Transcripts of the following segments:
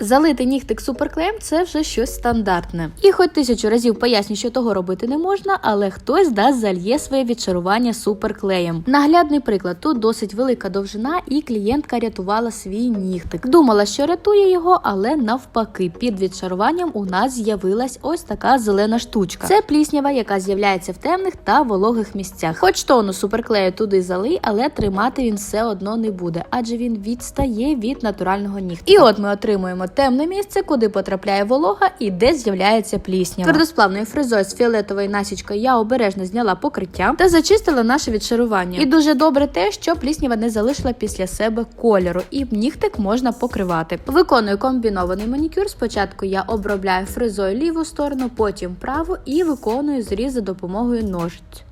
Залити нігтик суперклеєм це вже щось стандартне. І хоч тисячу разів поясню, що того робити не можна, але хтось да зальє своє відчарування суперклеєм. Наглядний приклад тут досить велика довжина, і клієнтка рятувала свій нігтик. Думала, що рятує його, але навпаки, під відчаруванням у нас з'явилась ось така зелена штучка. Це пліснява, яка з'являється в темних та вологих місцях. Хоч тону суперклею туди залий, але тримати він все одно не буде, адже він відстає від натурального нігтика. І от ми отримуємо темне місце, куди потрапляє волога і де з'являється пліснява. Твердосплавною фрезою з фіолетовою насічкою я обережно зняла покриття та зачистила наше відшарування. І дуже добре те, що пліснява не залишила після себе кольору, і нігтик можна покривати. Виконую комбінований манікюр. Спочатку я обробляю фрезою ліву сторону, потім праву і виконую зріз за допомогою ножиць.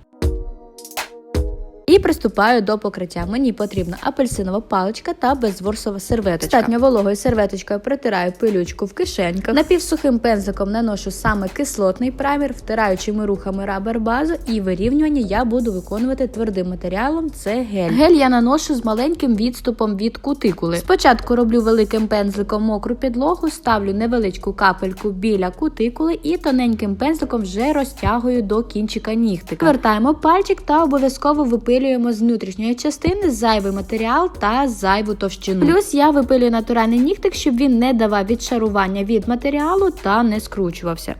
І приступаю до покриття. Мені потрібна апельсинова паличка та безворсова серветочка. Достатньо вологою серветочкою притираю пилючку в кишеньках. Напівсухим пензиком наношу саме кислотний праймер, втираючими рухами рабер базу і вирівнювання я буду виконувати твердим матеріалом. Це гель. Гель я наношу з маленьким відступом від кутикули. Спочатку роблю великим пензликом мокру підлогу, ставлю невеличку капельку біля кутикули і тоненьким пензликом вже розтягую до кінчика нігтика. Вертаємо пальчик та обов'язково випилюємо з внутрішньої частини зайвий матеріал та зайву товщину. Плюс я випилюю натуральний нігтик, щоб він не давав відшарування від матеріалу та не скручувався.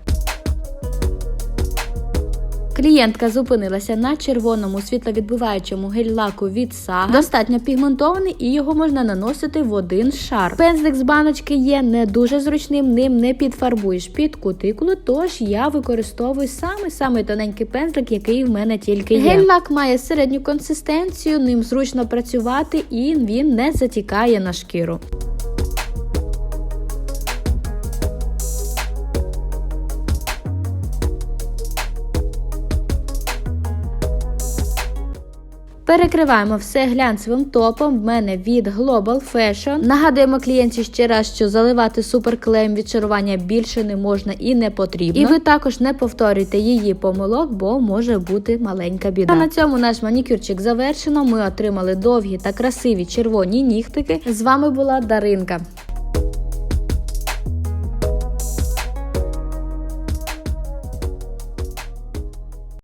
Клієнтка зупинилася на червоному світловідбиваючому гель-лаку від Сага. Достатньо пігментований і його можна наносити в один шар. Пензлик з баночки є не дуже зручним, ним не підфарбуєш під кутикулу, тож я використовую саме саме тоненький пензлик, який в мене тільки є. Гель-лак має середню консистенцію, ним зручно працювати і він не затікає на шкіру. Перекриваємо все глянцевим топом. В мене від Global Fashion. Нагадуємо клієнті ще раз, що заливати суперклеєм відчарування більше не можна і не потрібно. І ви також не повторюйте її помилок, бо може бути маленька біда. А на цьому наш манікюрчик завершено. Ми отримали довгі та красиві червоні нігтики. З вами була Даринка.